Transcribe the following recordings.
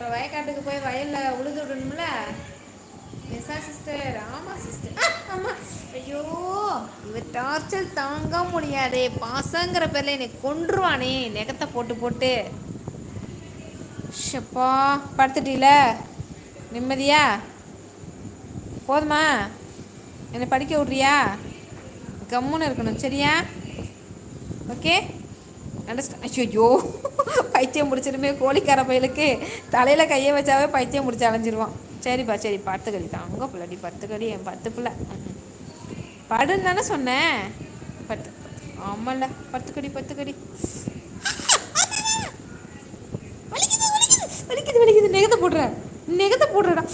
அப்புறம் வயக்காட்டுக்கு போய் வயலில் உழுது விடணும்ல? நிசா சிஸ்டர் ஆமாம் சிஸ்டர். ஆமாம் ஐயோ இவ டார்ச்சர் தாங்க முடியாதே. பாசங்கிற பேரில் என்னை கொன்றுவானே. நெகத்தை போட்டு போட்டு. ஷப்பா படுத்துட்டீல? நிம்மதியா? போதுமா? என்னை படிக்க விட்றியா? கம்முன்னு இருக்கணும் சரியா? ஓகே? அண்டர்ஸ்டாண்ட் ஐயோ பைத்தியம் முடிச்சிருமே கோழிக்கார பயலுக்கு. தலையில் கையை வச்சாவே பைத்தியம் முடிச்சு அலைஞ்சிருவான். சரிப்பா சரி பத்து கடி தாங்க பிள்ளடி பத்து கடி என் பத்து பிள்ளை. படுன்னு தானே சொன்னேன். பத்து ஆமாம்ல பத்து கடி பத்து கடி வலிக்குது வலிக்குது வலிக்குது. நெகத்தை போடுற. நெகத்தை போடுறடா.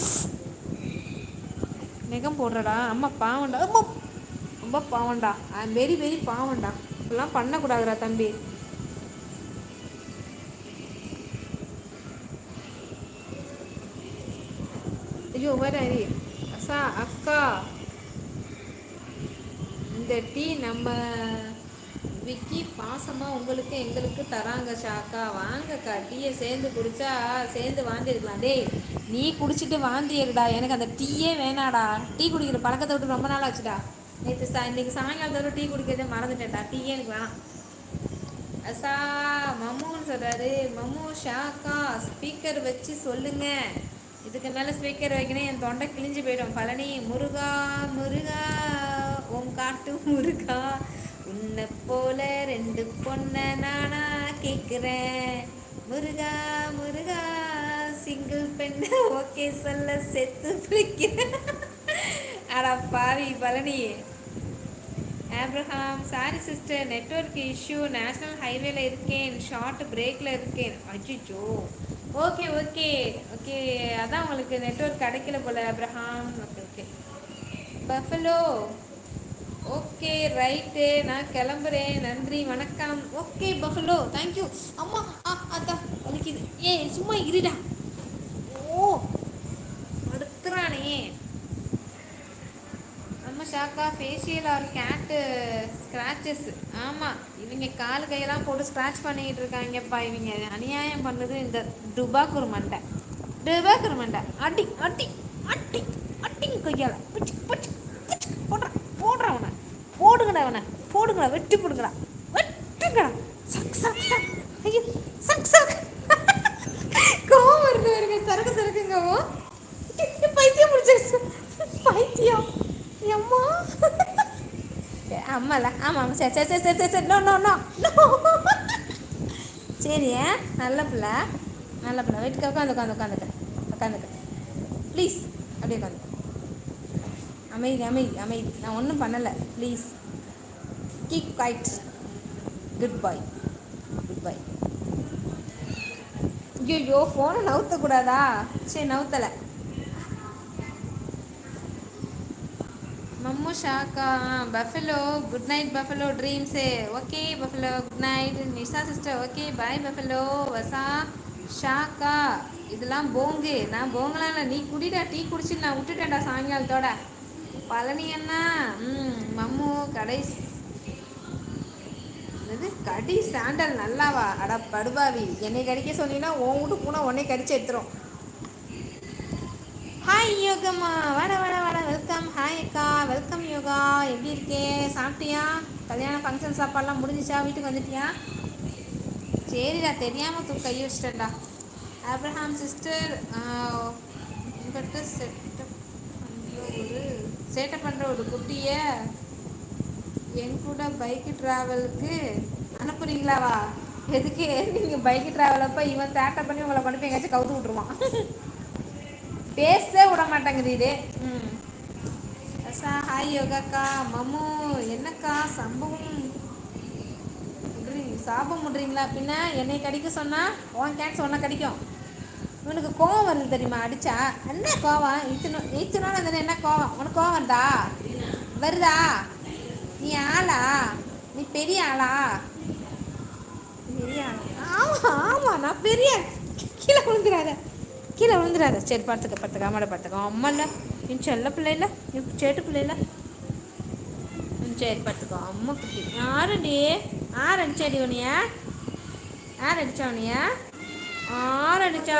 நெகம் போடுறடா. அம்மா பாவண்டா. அம்மா ரொம்ப பாவண்டா. I very very பாவண்டா. இப்படிலாம் பண்ணக்கூடாதுடா தம்பி. ஐயோ வர அசா அக்கா. இந்த டீ நம்ம விக்கி பாசமாக உங்களுக்கு எங்களுக்கு தராங்க ஷாக்கா வாங்கக்கா டீயை சேர்ந்து குடிச்சா சேர்ந்து வாந்திருக்கலாம் டேய் நீ குடிச்சிட்டு வாந்திடுடா எனக்கு அந்த டீயே வேணாடா. டீ குடிக்கிற பழக்கத்தை விட்டு ரொம்ப நாள் ஆச்சுடா. நேற்று சா இன்றைக்கி சாயங்காலத்தோட டீ குடிக்கிறதே மறந்துட்டேன்டா. டீயே எனக்கு வேணாம். அசா மம்முன்னு சொல்கிறாரு மம்மு ஷாக்கா ஸ்பீக்கர் வச்சு சொல்லுங்கள் இதுக்கு மேலே ஸ்பீக்கர் வைக்கணும். என் தொண்டை கிழிஞ்சு போயிடும். பழனி முருகா முருகா உன் காட்டு முருகா உன்னை போல ரெண்டு பொண்ணை நானா கேட்குறேன் முருகா முருகா சிங்கிள் பெண்ணு ஓகே சொல்ல செத்து பிடிக்கிறேன் அடா பாவி Palani. Abraham sorry sister network issue national ஹைவேல இருக்கேன். ஷார்ட் பிரேக்கில் இருக்கேன். அஜிச்சோ ஓகே ஓகே ஓகே அதான் உங்களுக்கு நெட்ஒர்க் கிடைக்கல போல Abraham. Okay okay buffalo okay right நான் கிளம்புறேன். நன்றி வணக்கம். ஓகே பஃபலோ தேங்க்யூ அம்மா ஆ அதான் வலிக்குது. ஏ சும்மா இருடா. ஷாக்கா ஃபேஷியல் ஆர் கேட்டு ஸ்க்ராச்சஸ் ஆமாம் இவங்க கால் கையெல்லாம் போட்டு ஸ்க்ராட்ச் பண்ணிக்கிட்டு இருக்காங்கப்பா. இவங்க அநியாயம் பண்ணது இந்த டுபாக்குரு மண்டை. டுபாக்குரு மண்டை. அடி அடி அடி அடிங்க கையால் பிச்சு பிச்சு பிச்சு போடுறான். போடுறான் அவனை போடுங்கடா அவனை போடுங்கடா வெட்டி போடுங்கடா வெட்டுங்கடா சக் சக் சக். ஐயோ சக் சக். கோவம் வருது வருங்க சரக்கு சரக்குங்கவும் பைத்தியம் முடிச்சிருச்சு பைத்தியம் அம்மா அம்மால. ஆமாம் ஆமாம் சரி சரி சரி சரி சரி. சரி நோ நோ நோ சரி நல்ல பிள்ளை. நல்ல பிள்ளை. வீட்டுக்கு உட்காந்து உட்காந்து உட்காந்துக்க உட்காந்துக்க ப்ளீஸ் அப்படியே உட்காந்து அமைதி அமைதி அமைதி. நான் ஒன்றும் பண்ணலை. Please keep quiet good bye good bye ஐயோ ஃபோனை நவுத்தக்கூடாதா? சரி நவுத்தலை. மம்மு ஷாக்கா buffalo good night buffalo dreams. Okay buffalo good night. Nisha sister okay bye buffalo. வசா ஷாக்கா. இதெல்லாம் போங்கு. நான் போங்கலாம் இல்லை. நீ குடிடா டீ குடிச்சு நான் விட்டுட்டேன்டா சாயங்காலத்தோட. பழனி அண்ணா ம் மம்மு கடை இது கடி சாண்டல் நல்லாவா? அட படுபாவி. என்னை கடிக்க சொன்னீங்கன்னா உன் வீட்டு பூனை உன்னை கடிச்சு எடுத்துரும். ஹாய் யோகம்மா வர வர வர வெல்கம் ஹாய் அக்கா. வெல்கம் யோகா எப்படி இருக்கே? சாப்பிட்டியா? கல்யாண ஃபங்க்ஷன் சாப்பாடெலாம் முடிஞ்சிச்சா? வீட்டுக்கு வந்துட்டியா? சரிடா தெரியாமல் தூ கை வச்சிட்டேன்டா. ஆப்ரஹாம் சிஸ்டர் உங்கள்கிட்ட செட்டப் பண்ணுற ஒரு சேட்டப் பண்ணுற ஒரு குட்டியை என் கூட பைக்கு ட்ராவலுக்கு அனுப்புறீங்களாவா எதுக்கு? நீங்கள் பைக்கு ட்ராவல் அப்போ இவன் சேட்டப் பண்ணி உங்களை கொண்டு போய் எங்கேயாச்சும் கவுத்து விட்ருவான் பேச விட மாட்டேங்குது இது. ம். அசா ஹாய் யோகாக்கா மம்மு என்னக்கா சம்பவம்? சாபம் முடுறீங்களா? பின்ன என்னை கடிக்க சொன்னால் உன் கேன்ஸ் ஒன்றா கடிக்கும். உனக்கு கோவம் வருது தெரியுமா? அடிச்சா என்ன கோவம்? இத்தனை இத்தனோட வந்து என்ன கோவம்? உனக்கு கோவம் வருதா? வருதா? நீ ஆளா? நீ பெரிய ஆளா? பெரிய ஆளா? ஆமாம் ஆமாம் நான் பெரிய கீழே விழுந்துடாத கீழே விழுந்துடாத. சரி பார்த்துக்க பார்த்துக்க அம்மாட பார்த்துக்க அம்மா இல்லை? என் செல்ல பிள்ளை இல்லை என் சேட்டு பிள்ளை இல்லை சரி பார்த்துக்கோ அம்மா குட்டி. யாருடி ஆறு அடிச்சாடி உனிய ஆறு அடிச்சா உனிய ஆறு அடிச்சா